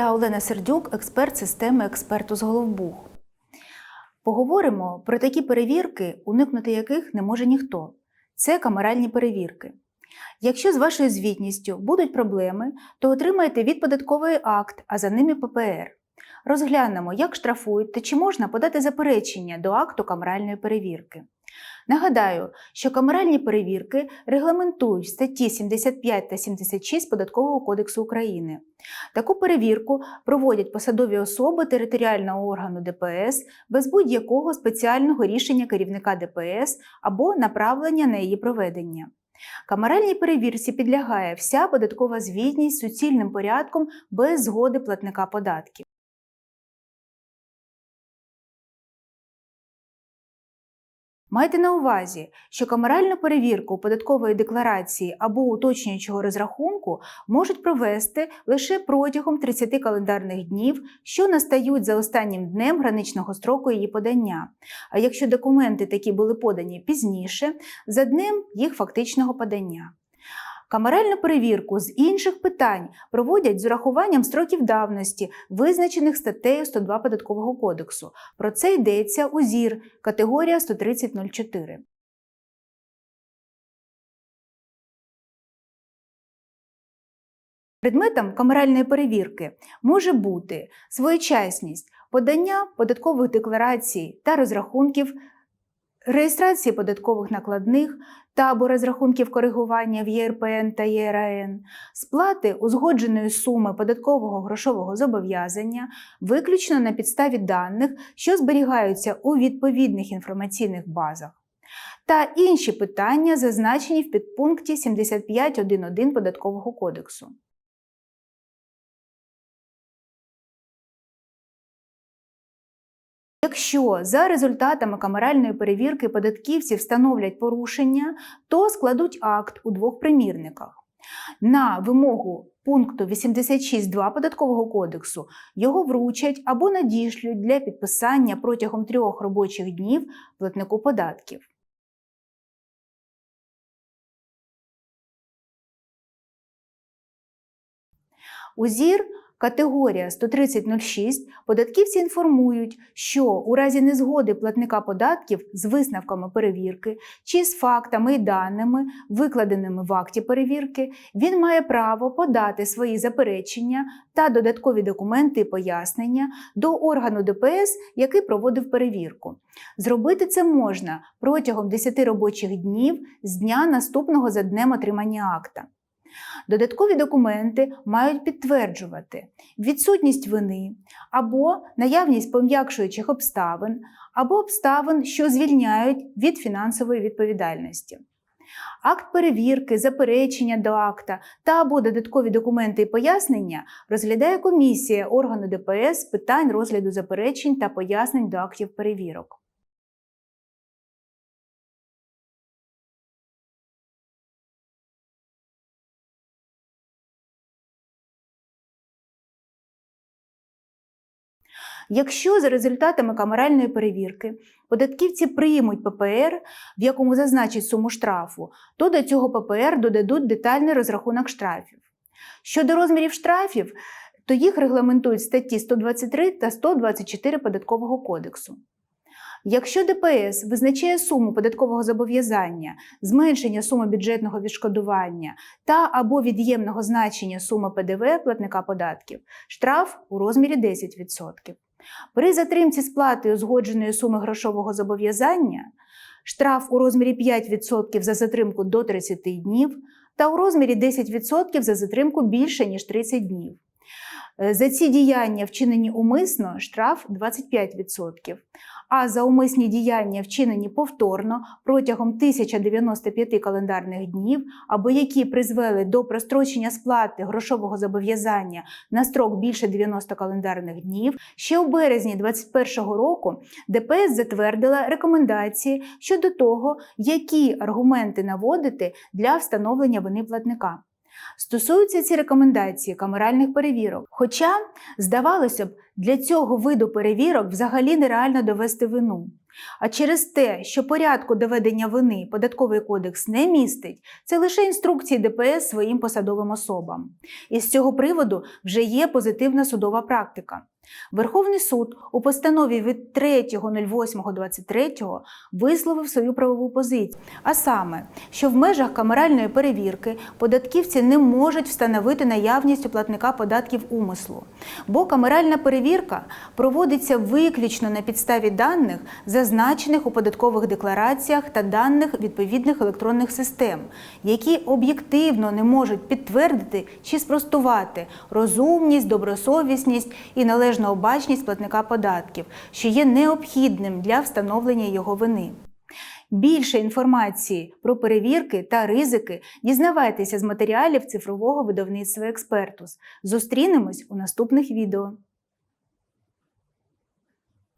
Я Олена Сердюк, експерт системи експерту з Головбух. Поговоримо про такі перевірки, уникнути яких не може ніхто. Це камеральні перевірки. Якщо з вашою звітністю будуть проблеми, то отримаєте від податковий акт, а за ними ППР. Розглянемо, як штрафують та чи можна подати заперечення до акту камеральної перевірки. Нагадаю, що камеральні перевірки регламентують статті 75 та 76 Податкового кодексу України. Таку перевірку проводять посадові особи територіального органу ДПС без будь-якого спеціального рішення керівника ДПС або направлення на її проведення. Камеральній перевірці підлягає вся податкова звітність суцільним порядком без згоди платника податків. Майте на увазі, що камеральну перевірку податкової декларації або уточнюючого розрахунку можуть провести лише протягом 30 календарних днів, що настають за останнім днем граничного строку її подання. А якщо документи такі були подані пізніше, за днем їх фактичного подання. Камеральну перевірку з інших питань проводять з урахуванням строків давності, визначених статтею 102 Податкового кодексу. Про це йдеться у ЗІР, категорія 130.04. Предметом камеральної перевірки може бути своєчасність подання податкових декларацій та розрахунків реєстрації податкових накладних та або розрахунків коригування в ЄРПН та ЄРАН, сплати узгодженої суми податкового грошового зобов'язання виключно на підставі даних, що зберігаються у відповідних інформаційних базах. Та інші питання, зазначені в підпункті 75.1.1 Податкового кодексу. Якщо за результатами камеральної перевірки податківці встановлять порушення, то складуть акт у двох примірниках. На вимогу пункту 86.2 Податкового кодексу його вручать або надішлють для підписання протягом трьох робочих днів платнику податків. УЗІР Категорія 130.06 податківці інформують, що у разі незгоди платника податків з висновками перевірки чи з фактами і даними, викладеними в акті перевірки, він має право подати свої заперечення та додаткові документи і пояснення до органу ДПС, який проводив перевірку. Зробити це можна протягом 10 робочих днів з дня наступного за днем отримання акта. Додаткові документи мають підтверджувати відсутність вини або наявність пом'якшуючих обставин, або обставин, що звільняють від фінансової відповідальності. Акт перевірки, заперечення до акта та або додаткові документи і пояснення розглядає комісія органу ДПС з питань розгляду заперечень та пояснень до актів перевірок. Якщо за результатами камеральної перевірки податківці приймуть ППР, в якому зазначать суму штрафу, то до цього ППР додадуть детальний розрахунок штрафів. Щодо розмірів штрафів, то їх регламентують статті 123 та 124 Податкового кодексу. Якщо ДПС визначає суму податкового зобов'язання, зменшення суми бюджетного відшкодування та або від'ємного значення суми ПДВ платника податків, штраф у розмірі 10%. При затримці сплати узгодженої суми грошового зобов'язання штраф у розмірі 5% за затримку до 30 днів та у розмірі 10% за затримку більше, ніж 30 днів. Е, за ці діяння, вчинені умисно, штраф 25%, а за умисні діяння, вчинені повторно протягом 1095 календарних днів, або які призвели до прострочення сплати грошового зобов'язання на строк більше 90 календарних днів, ще у березні 2021 року ДПС затвердила рекомендації щодо того, які аргументи наводити для встановлення вини платника. Стосуються ці рекомендації камеральних перевірок. Хоча, здавалося б, для цього виду перевірок взагалі нереально довести вину. А через те, що порядку доведення вини податковий кодекс не містить, це лише інструкції ДПС своїм посадовим особам. І з цього приводу вже є позитивна судова практика. Верховний суд у постанові від 3.08.23 висловив свою правову позицію, а саме, що в межах камеральної перевірки податківці не можуть встановити наявність у платника податків умислу, бо камеральна перевірка проводиться виключно на підставі даних, зазначених у податкових деклараціях та даних відповідних електронних систем, які об'єктивно не можуть підтвердити чи спростувати розумність, добросовісність і належну обачність платника податків, що є необхідним для встановлення його вини. Більше інформації про перевірки та ризики дізнавайтеся з матеріалів цифрового видавництва Експертус. Зустрінемось у наступних відео.